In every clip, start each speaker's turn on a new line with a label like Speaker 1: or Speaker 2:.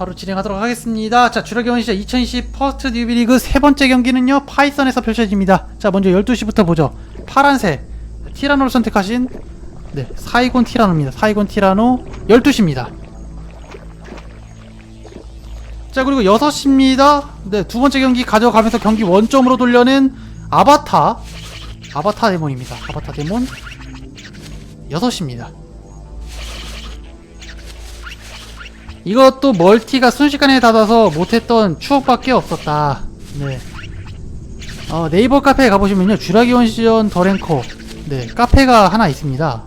Speaker 1: 바로 진행하도록 하겠습니다. 자, 주력 경기시작 2020 퍼스트 뉴비리그 세 번째 경기는요, 파이썬에서 펼쳐집니다. 자, 먼저 12시부터 보죠. 파란색, 티라노를 선택하신, 네, 사이곤 티라노입니다. 사이곤 티라노 12시입니다. 자, 그리고 6시입니다. 네, 두 번째 경기 가져가면서 경기 원점으로 돌려낸 아바타, 아바타 데몬입니다. 아바타 데몬 6시입니다. 이것도 멀티가 순식간에 닫아서 못했던 추억밖에 없었다. 네. 어, 네이버 카페에 가보시면요. 주라기 원시전 더 랭커. 네, 카페가 하나 있습니다.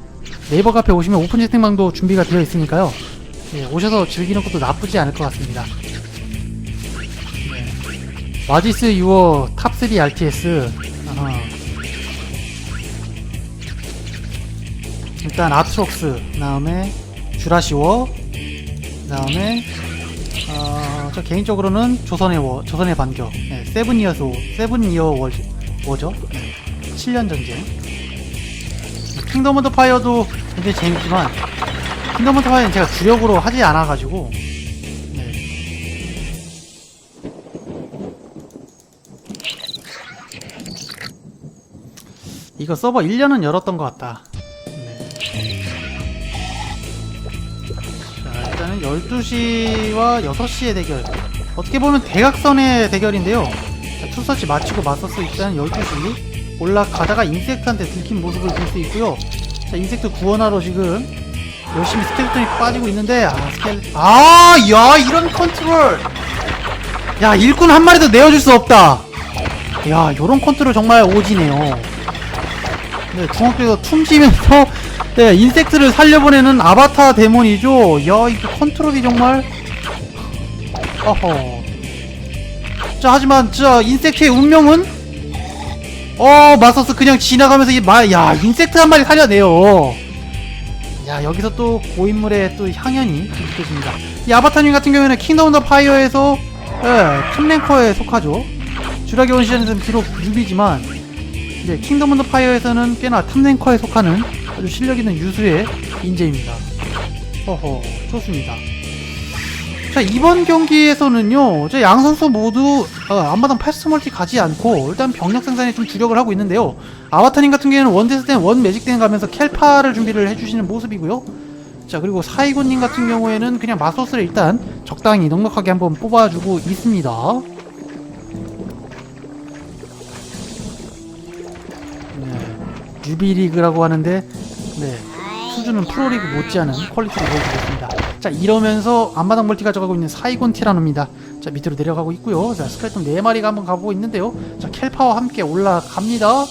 Speaker 1: 네이버 카페 오시면 오픈 채팅방도 준비가 되어 있으니까요. 네, 오셔서 즐기는 것도 나쁘지 않을 것 같습니다. 네. 와지스 유어 탑3 RTS. 아하. 일단 아트록스, 그 다음에 주라시워, 그 다음에 어, 저 개인적으로는 조선의 워, 조선의 반격, 네, 세븐 이어스 워, 세븐 이어 워, 워죠. 네, 7년 전쟁. 킹덤 오브 파이어도 굉장히 재밌지만 킹덤 오브 파이어는 제가 주력으로 하지 않아가지고 네. 이거 서버 1년은 열었던 것 같다. 12시와 6시의 대결. 어떻게 보면 대각선의 대결인데요. 자, 투서치 마치고 맞섰어 일단 12시. 올라가다가 인섹트한테 들킨 모습을 볼 수 있고요. 자, 인섹트 구원하러 지금 열심히 스켈레톤이 빠지고 있는데, 아, 스켈, 아, 야, 이런 컨트롤! 야, 일꾼 한 마리도 내어줄 수 없다! 야, 요런 컨트롤 정말 오지네요. 네, 중앙쪽에서 퉁치면서 네, 인섹트를 살려보내는 아바타 데몬이죠. 야, 이거 컨트롤이 정말 어허. 자, 하지만 자, 인섹트의 운명은 어, 마서스 그냥 지나가면서 이 마, 야, 인섹트 한 마리 살려내요. 야, 여기서 또 고인물의 또 향연이 느껴집니다. 이 아바타님 같은 경우에는 킹덤 더 파이어에서 예, 톱랭커에 속하죠. 주라기 원시전에서는 비록 뉴비지만 이제 킹덤 더 파이어에서는 꽤나 탑랭커에 속하는 아주 실력 있는 유수의 인재입니다. 허허, 좋습니다. 자, 이번 경기에서는요, 저양 선수 모두 어, 앞마당 패스트 멀티 가지 않고 일단 병력 생산에 좀 주력을 하고 있는데요. 아바타님 같은 경우에는 원데스 땐원 매직 땐 가면서 캘파를 준비를 해주시는 모습이고요. 자, 그리고 사이곤님 같은 경우에는 그냥 마소스를 일단 적당히 넉넉하게 한번 뽑아주고 있습니다. 네, 뉴비리그라고 하는데 네, 수준은 프로리그 못지않은 퀄리티를 보여주고 있습니다. 자 이러면서 앞마당 멀티 가져가고 있는 사이곤 티라노입니다. 자 밑으로 내려가고 있고요. 자 스켈톤 4마리가 한번 가보고 있는데요. 자 켈파와 함께 올라갑니다.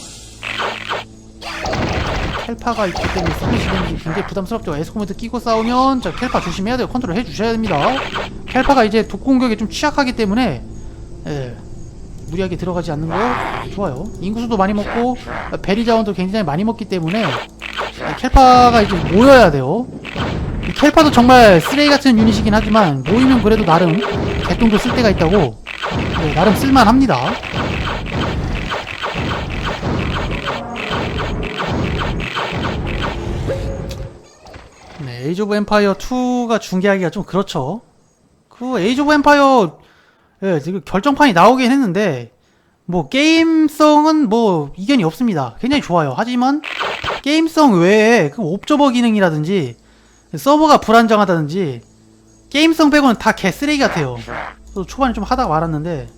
Speaker 1: 켈파가 있기 때문에 쓰시는 게 굉장히 부담스럽죠. 에스코멘트 끼고 싸우면 자 켈파 조심해야 돼요. 컨트롤 해주셔야 됩니다. 켈파가 이제 독공격에 좀 취약하기 때문에 예, 무리하게 들어가지 않는 거 좋아요. 인구수도 많이 먹고 베리 자원도 굉장히 많이 먹기 때문에 켈파가 이제 모여야 돼요. 이 켈파도 정말 쓰레기 같은 유닛이긴 하지만 모이면 그래도 나름 개똥도 쓸 때가 있다고 네, 나름 쓸만합니다. 네, 에이즈 오브 엠파이어 2가 중계하기가 좀 그렇죠. 그 에이즈 오브 엠파이어 예, 지금 결정판이 나오긴 했는데 뭐 게임성은 뭐 이견이 없습니다. 굉장히 좋아요. 하지만 게임성 외에 그 옵저버 기능이라든지 서버가 불안정하다든지 게임성 빼고는 다 개쓰레기 같아요. 저도 초반에 좀 하다가 말았는데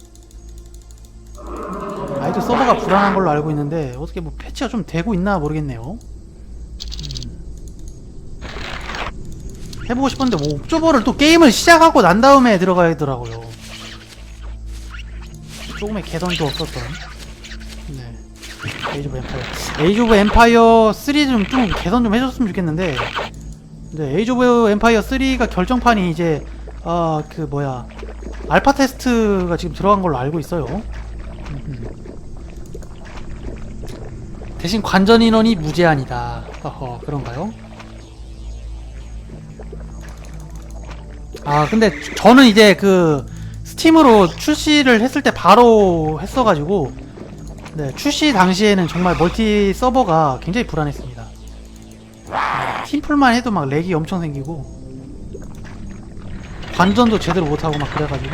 Speaker 1: 아직도 서버가 불안한 걸로 알고 있는데 어떻게 뭐 패치가 좀 되고 있나 모르겠네요. 음. 해보고 싶었는데 뭐 옵저버를 또 게임을 시작하고 난 다음에 들어가야 되더라고요. 조금의 개선도 없었던. 네. 에이즈 오브 엠파이어. 에이즈 오브 엠파이어 3 좀, 좀 개선 좀 해줬으면 좋겠는데. 네, 에이즈 오브 엠파이어 3가 결정판이 이제, 어, 그, 뭐야. 알파 테스트가 지금 들어간 걸로 알고 있어요. 대신 관전 인원이 무제한이다. 어허, 그런가요? 아, 근데 저는 이제 그, 스팀으로 출시를 했을 때 바로 했어가지고 네, 출시 당시에는 정말 멀티 서버가 굉장히 불안했습니다. 네, 팀플만 해도 막 렉이 엄청 생기고 관전도 제대로 못하고 막 그래가지고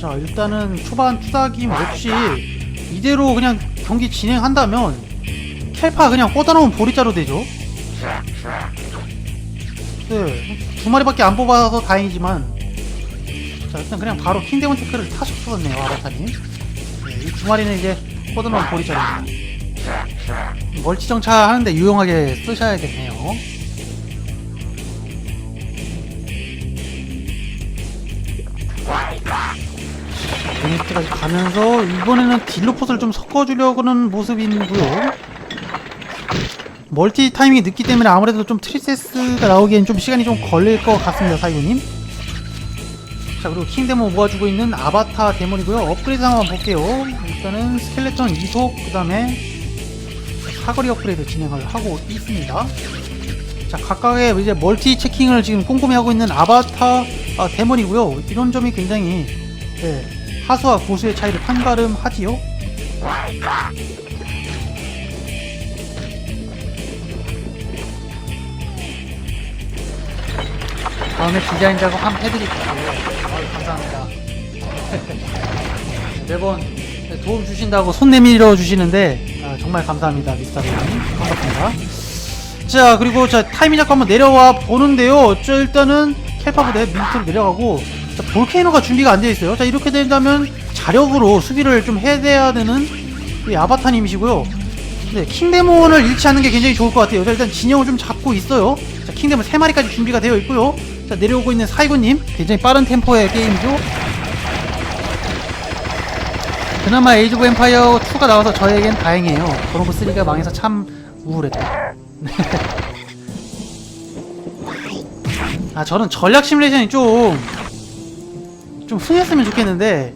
Speaker 1: 자 일단은 초반 투닥임 없이 이대로 그냥 경기 진행한다면 켈파 그냥 꽂아놓으면 보리자로 되죠 네 두 마리밖에 안 뽑아서 다행이지만 자 일단 그냥 바로 킹데몬 테크를 타셨었네요 아바타님. 네, 이두 마리는 이제 꽂아놓으면 보리자입니다. 멀티 정차 하는데 유용하게 쓰셔야겠네요. 베네트까지 가면서 이번에는 딜로폿을 좀 섞어주려고는 모습이고요 멀티 타이밍이 늦기 때문에 아무래도 좀 트리세스가 나오기엔 좀 시간이 좀 걸릴 것 같습니다 사이고님. 자 그리고 킹데몬 모아주고 있는 아바타 데몬이고요. 업그레이드 한번 볼게요. 일단은 스켈레톤 이속 그 다음에 사거리 업그레이드 진행을 하고 있습니다. 자 각각의 이제 멀티 체킹을 지금 꼼꼼히 하고 있는 아바타 아, 데몬이고요. 이런 점이 굉장히 네, 하수와 고수의 차이를 판가름하지요 다음에 디자인 작업 한번 해드릴게요. 아유, 감사합니다. 매번 도움 주신다고 손 내밀어 주시는데 아, 정말 감사합니다, 미스터님. 반갑습니다. 자, 그리고 자 타이밍 잡고 한번 내려와 보는데요. 저 일단은 캘파부대 밑으로 내려가고 자, 볼케이노가 준비가 안 되어 있어요. 자, 이렇게 된다면 자력으로 수비를 좀 해야 되는 이 아바타님이시고요. 네, 킹데몬을 잃지 않는 게 굉장히 좋을 것 같아요. 자, 일단 진영을 좀 잡고 있어요. 자, 킹데몬 3마리까지 준비가 되어 있고요. 자, 내려오고 있는 사이고님. 굉장히 빠른 템포의 게임이죠. 그나마 에이즈 오브 엠파이어 2가 나와서 저에겐 다행이에요. 브로브 3가 망해서 참 우울했다. 아, 저는 전략 시뮬레이션이 좀, 좀 흥했으면 좋겠는데,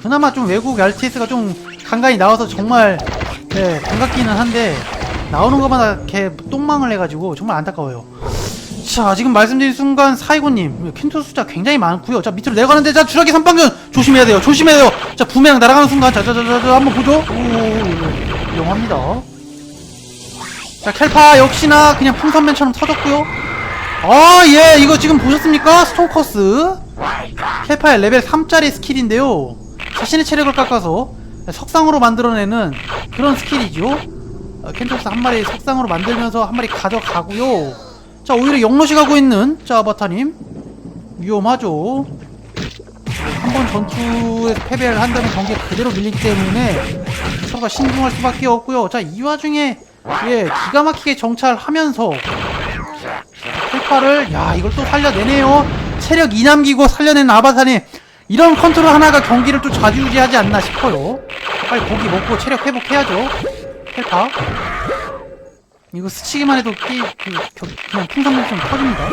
Speaker 1: 그나마 좀 외국 RTS가 좀 간간히 나와서 정말 네, 반갑기는 한데 나오는 것마다 이렇게 똥망을 해가지고 정말 안타까워요. 자, 지금 말씀드린 순간 사이고님 킨토 숫자 굉장히 많고요. 자, 밑으로 내려가는데 자, 주라기 선방전 조심해야 돼요. 조심해야 돼요. 자, 부메랑 날아가는 순간 자자자자 한번 보죠. 오, 영합니다. 자, 켈파 역시나 그냥 풍선맨처럼 터졌고요. 아, 예, 이거 지금 보셨습니까? 스톤커스. 켈파의 레벨 3짜리 스킬인데요. 자신의 체력을 깎아서 석상으로 만들어내는 그런 스킬이죠. 어, 켄토스 한 마리 석상으로 만들면서 한 마리 가져가고요. 자, 오히려 영러시 가고 있는 자 아바타님 위험하죠. 한 번 전투에서 패배를 한다면 경기가 그대로 밀리기 때문에 서로가 신중할 수밖에 없고요. 자, 이 와중에 예 기가 막히게 정찰하면서 헬파를 야 이걸 또 살려내네요. 체력 2 남기고 살려낸 아바타님 이런 컨트롤 하나가 경기를 또 좌지우지하지 않나 싶어요. 빨리 고기 먹고 체력 회복해야죠. 헬파. 이거 스치기만 해도 게임 그, 겨, 그냥 풍선물처럼 터집니다.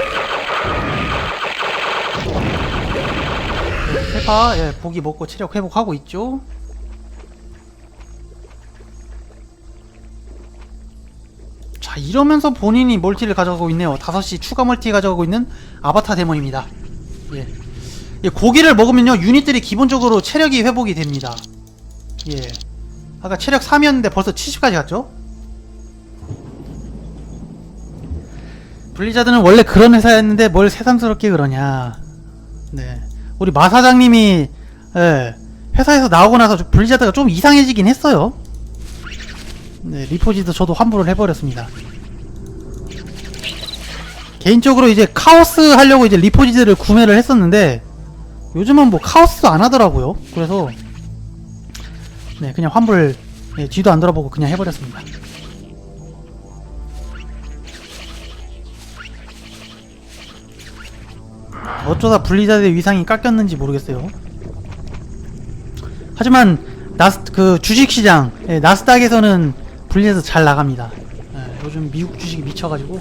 Speaker 1: 헬파 예, 고기 먹고 체력 회복하고 있죠. 자 이러면서 본인이 멀티를 가져가고 있네요. 5시 추가 멀티 가져가고 있는 아바타 데몬입니다. 예. 예, 고기를 먹으면요 유닛들이 기본적으로 체력이 회복이 됩니다. 예. 아까 체력 3이었는데 벌써 70까지 갔죠? 블리자드는 원래 그런 회사였는데 뭘 새삼스럽게 그러냐. 네. 우리 마 사장님이 예, 회사에서 나오고 나서 좀 블리자드가 좀 이상해지긴 했어요. 네, 리포지도 저도 환불을 해버렸습니다. 개인적으로 이제 카오스 하려고 이제 리포지드를 구매를 했었는데 요즘은 뭐 카오스도 안 하더라고요. 그래서 네 그냥 환불 네, 뒤도 안 돌아보고 그냥 해버렸습니다. 어쩌다 블리자드의 위상이 깎였는지 모르겠어요. 하지만 나스 그 주식시장 예, 나스닥에서는 블리자드 잘 나갑니다. 예, 요즘 미국 주식이 미쳐가지고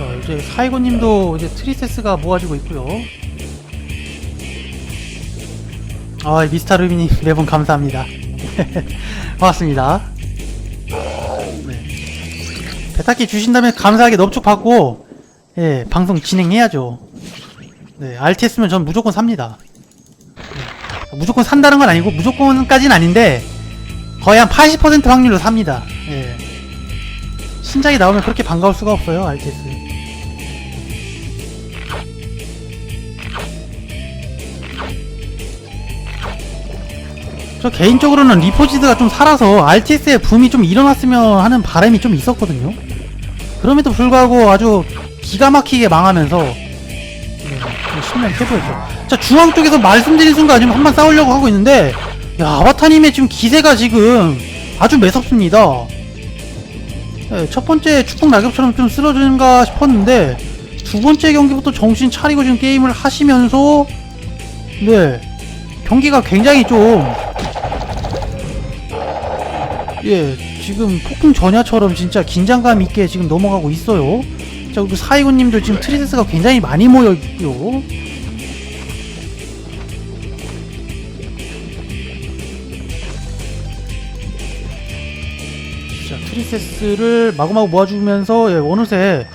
Speaker 1: 자 이제 사이고님도 이제 트리세스가 모아지고 있고요. 아, 미스터 루비님 매번 감사합니다. 고맙습니다. 네. 베타키 주신다면 감사하게 넙죽 받고, 예, 방송 진행해야죠. 네, RTS면 전 무조건 삽니다. 네. 무조건 산다는 건 아니고, 무조건까지는 아닌데, 거의 한 80% 확률로 삽니다. 예. 신작이 나오면 그렇게 반가울 수가 없어요, RTS. 저 개인적으로는 리포지드가 좀 살아서 RTS의 붐이 좀 일어났으면 하는 바람이 좀 있었거든요. 그럼에도 불구하고 아주 기가 막히게 망하면서 네, 좀 신나게 해보였죠. 자 중앙 쪽에서 말씀드린 순간 지금 한 번 싸우려고 하고 있는데 야 아바타님의 지금 기세가 지금 아주 매섭습니다. 네, 첫 번째 축복 낙엽처럼 좀 쓰러지는가 싶었는데 두 번째 경기부터 정신 차리고 지금 게임을 하시면서 네 경기가 굉장히 좀 예, 지금 폭풍 전야처럼 진짜 긴장감 있게 지금 넘어가고 있어요. 자, 그리고 사이구님도 지금 트리세스가 굉장히 많이 모여 있고요. 자, 트리세스를 마구마구 모아주면서 예, 어느새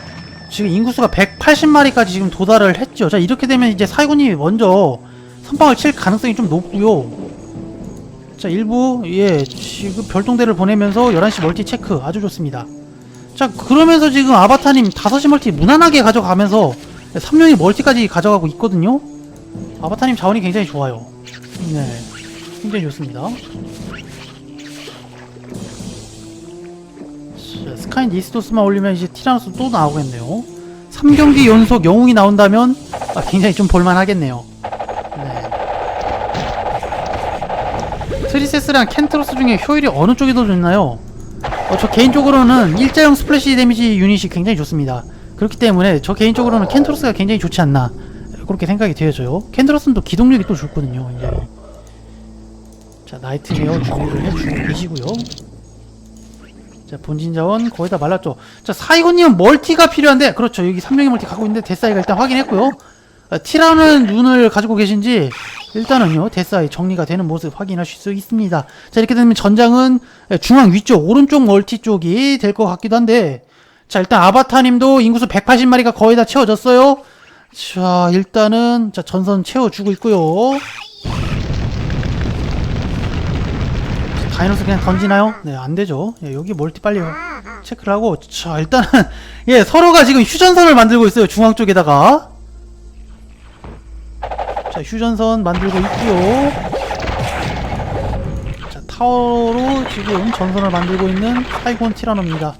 Speaker 1: 지금 인구수가 180마리까지 지금 도달을 했죠. 자, 이렇게 되면 이제 사이구님이 먼저 선방을 칠 가능성이 좀 높고요. 자 일부 예 지금 별동대를 보내면서 11시 멀티 체크 아주 좋습니다. 자 그러면서 지금 아바타님 5시 멀티 무난하게 가져가면서 3명이 멀티까지 가져가고 있거든요. 아바타님 자원이 굉장히 좋아요. 네 굉장히 좋습니다. 자, 스카인 니스토스만 올리면 이제 티라노스 또 나오겠네요. 3경기 연속 영웅이 나온다면 아, 굉장히 좀 볼만하겠네요 트리세스랑 켄트로스 중에 효율이 어느 쪽이 더 좋나요? 어, 저 개인적으로는 일자형 스플래시 데미지 유닛이 굉장히 좋습니다. 그렇기 때문에 저 개인적으로는 켄트로스가 굉장히 좋지 않나 그렇게 생각이 되어져요. 켄트로스는 또 기동력이 또 좋거든요. 이제. 자 나이트메어 준비를 해주고 계시고요. 자 본진 자원 거의 다 말랐죠. 자 사이고님은 멀티가 필요한데 그렇죠. 여기 3명의 멀티 갖고 있는데 데사이가 일단 확인했고요. 아, 티라는 눈을 가지고 계신지 일단은요 데사이 정리가 되는 모습 확인하실 수 있습니다. 자 이렇게 되면 전장은 중앙 위쪽 오른쪽 멀티 쪽이 될 것 같기도 한데 자 일단 아바타님도 인구수 180마리가 거의 다 채워졌어요. 자 일단은 자 전선 채워주고 있고요. 자, 다이노스 그냥 던지나요? 네 안 되죠. 예, 여기 멀티 빨리 체크를 하고 자 일단은 예 서로가 지금 휴전선을 만들고 있어요 중앙 쪽에다가 자 휴전선 만들고 있고요. 자 타워로 지금 전선을 만들고 있는 타이곤 티라노입니다.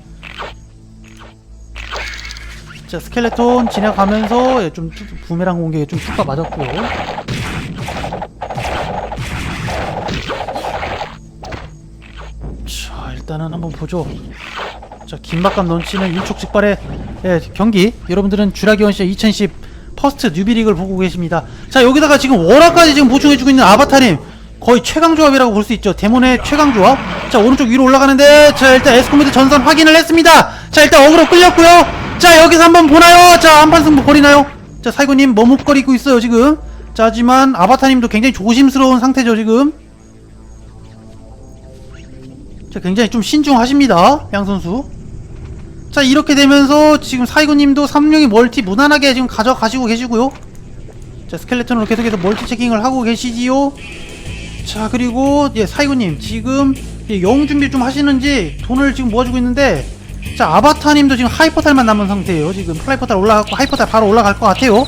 Speaker 1: 자 스켈레톤 지나가면서 예, 좀 툭- 부메랑 공격에 좀 툭가 맞았고요. 자 일단은 한번 보죠. 자 긴박감 넘치는 일촉즉발의 예, 경기. 여러분들은 주라기원시의 2010 퍼스트 뉴비리그를 보고 계십니다 자 여기다가 지금 월화까지 지금 보충해주고 있는 아바타님. 거의 최강 조합이라고 볼 수 있죠. 데몬의 최강 조합. 자 오른쪽 위로 올라가는데 자 일단 에스코미드 전선 확인을 했습니다. 자 일단 어그로 끌렸고요. 자 여기서 한번 보나요? 자 한판 승부 벌이나요? 자 사이고님 머뭇거리고 있어요 지금. 자 하지만 아바타님도 굉장히 조심스러운 상태죠 지금. 자 굉장히 좀 신중하십니다 양 선수. 자 이렇게 되면서 지금 사이고님도 3명이 멀티 무난하게 지금 가져가시고 계시고요 자 스켈레톤으로 계속해서 멀티 체킹을 하고 계시지요 자 그리고 예 사이고님 지금 예, 영웅 준비 좀 하시는지 돈을 지금 모아주고 있는데 자 아바타님도 지금 하이퍼탈만 남은 상태예요 지금 플라이퍼탈 올라갔고 하이퍼탈 바로 올라갈 것 같아요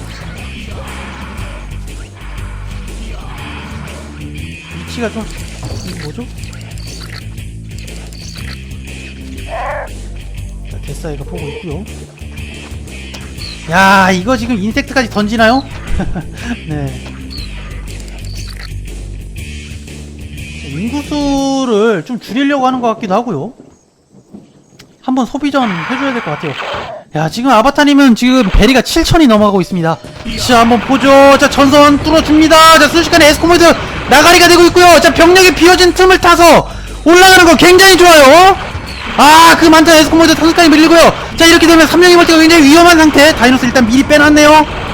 Speaker 1: 위치가 좀 뭐죠? 자, 데사이가 보고 있고요. 야, 이거 지금 인섹트까지 던지나요? 네. 자, 인구수를 좀 줄이려고 하는 것 같기도 하고요. 한번 소비전 해줘야 될 것 같아요. 야, 지금 아바타님은 지금 베리가 7천이 넘어가고 있습니다. 자, 한번 보죠. 자, 전선 뚫어줍니다. 자, 순식간에 에스코모드 나가리가 되고 있고요. 자, 병력이 비어진 틈을 타서 올라가는 거 굉장히 좋아요. 아, 그 많던 에스코모드 타선까지 밀리고요. 자, 이렇게 되면 3명의 멀티가 굉장히 위험한 상태. 다이노스 일단 미리 빼놨네요.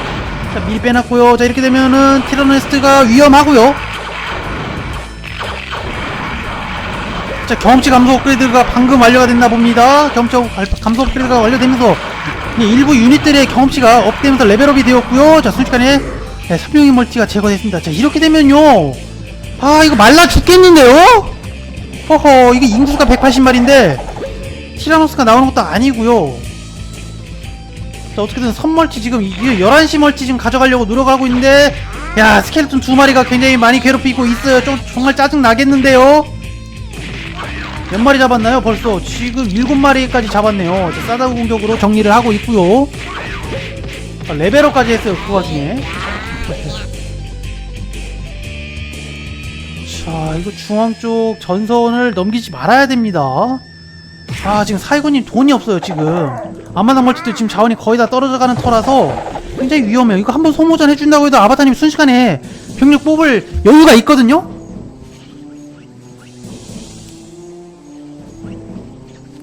Speaker 1: 자 미리 빼놨고요. 자 이렇게 되면은 티라노스트가 위험하고요. 자 경험치 감소 업그레이드가 방금 완료가 됐나 봅니다. 경험치 감소 업그레이드가 완료되면서 일부 유닛들의 경험치가 업되면서 레벨업이 되었고요. 자 순식간에 네, 3용의 멀티가 제거됐습니다. 자 이렇게 되면요. 아 이거 말라 죽겠는데요? 허허 이게 인구가 180마리인데 티라노스가 나오는 것도 아니고요. 자, 어떻게든 선멀티 지금 이게 11시 멀티 지금 가져가려고 노력하고 있는데 야, 스켈레톤 두 마리가 굉장히 많이 괴롭히고 있어요. 좀 정말 짜증 나겠는데요. 몇 마리 잡았나요? 벌써 지금 7마리까지 잡았네요. 자, 싸다구 공격으로 정리를 하고 있고요. 아, 레벨업까지 했어요. 그 와중에. 자, 이거 중앙 쪽 전선을 넘기지 말아야 됩니다. 아, 지금 사이고님 돈이 없어요, 지금. 아마당 멀티도 지금 자원이 거의 다 떨어져 가는 터라서 굉장히 위험해요. 이거 한번 소모전 해준다고 해도 아바타님 순식간에 병력 뽑을 여유가 있거든요?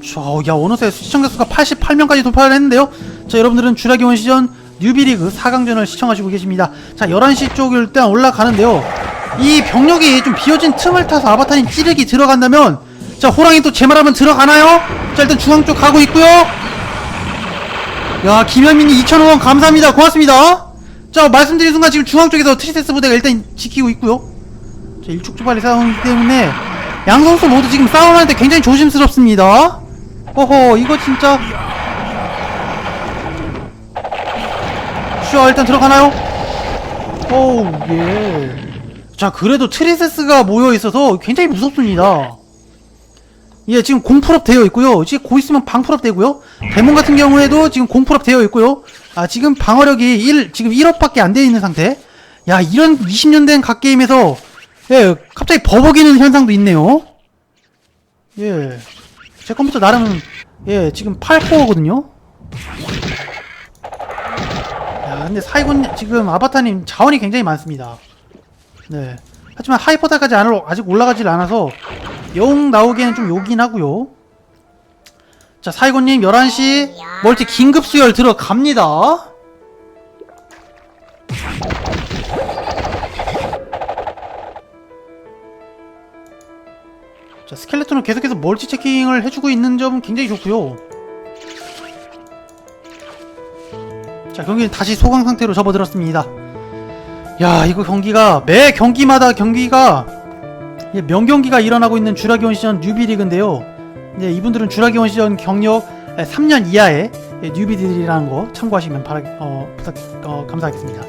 Speaker 1: 자, 야, 어느새 시청자 수가 88명까지 돌파를 했는데요. 자, 여러분들은 주라기 원시전 뉴비리그 4강전을 시청하시고 계십니다. 자, 11시 쪽을 일단 올라가는데요. 이 병력이 좀 비어진 틈을 타서 아바타님 찌르기 들어간다면 자, 호랑이 또 제말하면 들어가나요? 자, 일단 중앙 쪽 가고 있고요. 야, 김현민님 2,000원 감사합니다. 고맙습니다. 자, 말씀드린 순간 지금 중앙 쪽에서 트리세스 부대가 일단 지키고 있고요. 자, 일촉즉발의 싸움이기 때문에 양 선수 모두 지금 때 굉장히 조심스럽습니다. 허허, 이거 진짜. 슈아, 일단 들어가나요? 오우, 예. 자, 그래도 트리세스가 모여 있어서 굉장히 무섭습니다. 예, 지금 공풀업 되어 있고요. 이제 곧 있으면 방풀업 되고요. 데몬 같은 경우에도 지금 공풀업 되어 있고요. 아, 지금 방어력이 1, 지금 1업밖에 안 되어 있는 상태. 야, 이런 20년 된 갓게임에서, 예, 갑자기 버벅이는 현상도 있네요. 예. 제 컴퓨터 나름, 예, 지금 8코어거든요. 야, 근데 사이곤, 지금 아바타님 자원이 굉장히 많습니다. 네. 하지만 올- 아직 올라가질 않아서 영 나오기에는 좀 요긴 하고요. 자, 사이곤님 11시 멀티 긴급 수혈 들어갑니다. 자, 스켈레톤은 계속해서 멀티 체킹을 해주고 있는 점은 굉장히 좋고요. 자, 경기는 다시 소강 상태로 접어들었습니다. 야, 이거 경기가 매 경기마다 경기가 예, 명경기가 일어나고 있는 주라기 원 시전 뉴비리그인데요. 네, 이분들은 주라기 원 시전 경력 3년 이하의 예, 뉴비들이라는 거 참고하시면 바라, 어, 부탁, 어, 감사하겠습니다.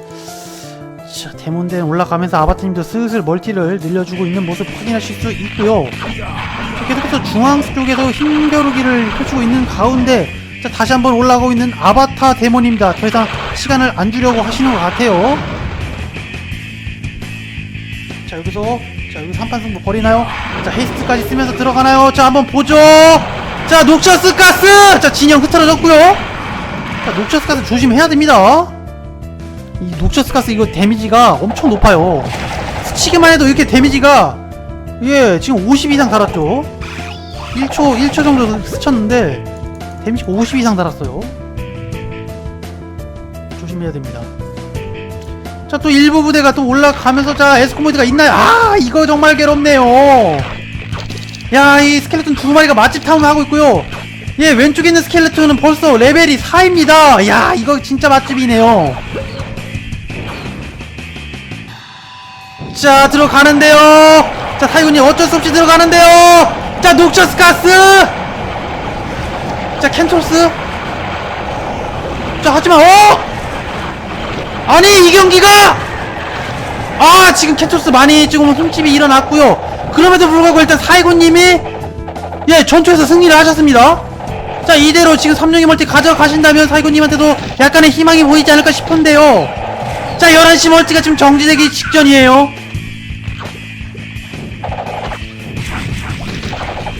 Speaker 1: 자, 대문대는 올라가면서 아바타님도 슬슬 멀티를 늘려주고 있는 모습 확인하실 수 있고요. 자, 계속해서 중앙 쪽에서 힘겨루기를 펼치고 있는 가운데 자, 다시 한번 올라가고 있는 아바타 데몬입니다. 더 이상 시간을 안 주려고 하시는 것 같아요. 자 여기서 자 여기 3판 승부 버리나요? 자 헤이스트까지 쓰면서 들어가나요? 자 한번 보죠. 자 녹셔스 가스! 자 진영 흐트러졌고요. 자 녹셔스 가스 조심해야 됩니다. 이 녹셔스 가스 이거 데미지가 엄청 높아요. 스치기만 해도 이렇게 데미지가 예 지금 50 이상 달았죠? 1초 1초 정도 스쳤는데 데미지가 50 이상 달았어요. 조심해야 됩니다 자, 또 일부 부대가 또 올라가면서 자, 에스코모드가 있나요? 아, 이거 정말 괴롭네요. 야, 이 스켈레톤 두 마리가 맛집 탐을 하고 있고요. 예, 왼쪽에 있는 스켈레톤은 벌써 레벨이 4입니다. 야, 이거 진짜 맛집이네요. 자, 들어가는데요. 자, 타이군님 어쩔 수 없이 들어가는데요. 자, 녹셔스 가스. 자, 켄토스. 자, 하지만, 어! 아니 이 경기가! 아 지금 캐토스 많이 지금 흠집이 일어났고요. 그럼에도 불구하고 일단 사이고님이 예 전투에서 승리를 하셨습니다. 자 이대로 지금 3명의 멀티 가져가신다면 사이고님한테도 약간의 희망이 보이지 않을까 싶은데요. 자 11시 멀티가 지금 정지되기 직전이에요.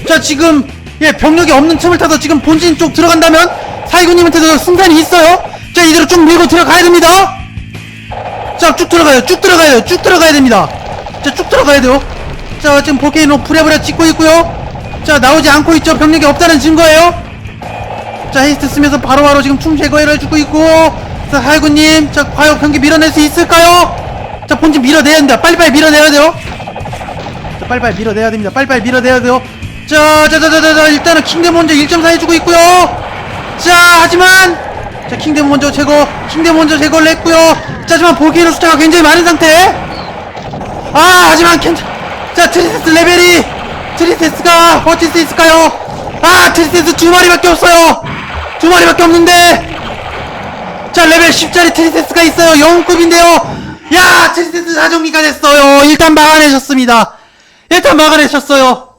Speaker 1: 자 지금 예 병력이 없는 틈을 타서 지금 본진 쪽 들어간다면 사이고님한테도 승산이 있어요. 자 이대로 쭉 밀고 들어가야 됩니다 자, 쭉 들어가요. 쭉 들어가요. 쭉 들어가야 됩니다. 자, 쭉 들어가야 돼요. 자, 지금 볼케이노 부랴부랴 찍고 있고요. 자, 나오지 않고 있죠. 병력이 없다는 증거예요. 자, 헤이스트 쓰면서 바로바로 지금 춤 제거를 해주고 있고. 자, 하이구님. 자, 과연 경기 밀어낼 수 있을까요? 자, 본진 밀어내야 됩니다. 빨리빨리 밀어내야 돼요. 자, 빨리빨리 밀어내야 됩니다. 빨리빨리 밀어내야 돼요. 자, 자, 자, 자, 자, 자, 일단은 킹덤 먼저 1.4 해주고 있고요. 자, 하지만 자, 킹덤 먼저 제거, 킹덤 먼저 제거를 했고요. 자, 하지만 보기에는 숫자가 굉장히 많은 상태. 아, 하지만 캔, 자, 트리세스 레벨이 트리세스가 버틸 수 있을까요? 아, 트리세스 두 마리밖에 없어요. 두 마리밖에 없는데. 자, 레벨 10짜리 트리세스가 있어요. 영웅급인데요. 야, 트리세스 사정리가 됐어요. 일단 막아내셨습니다. 일단 막아내셨어요.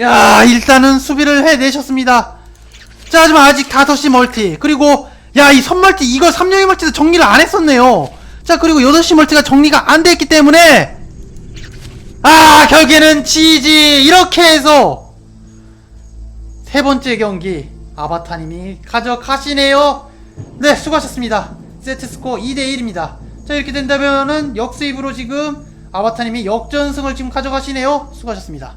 Speaker 1: 야, 일단은 수비를 해내셨습니다. 자, 하지만 아직 5시 멀티. 그리고, 야, 이 선멀티, 이거 3명의 멀티도 정리를 안 했었네요. 자, 그리고 8시 멀티가 정리가 안 됐기 때문에, 아, 결국에는 지지. 이렇게 해서, 세 번째 경기, 아바타님이 가져가시네요. 네, 수고하셨습니다. 세트 스코어 2대1입니다. 자, 이렇게 된다면은 역수입으로 지금 아바타님이 역전승을 지금 가져가시네요. 수고하셨습니다.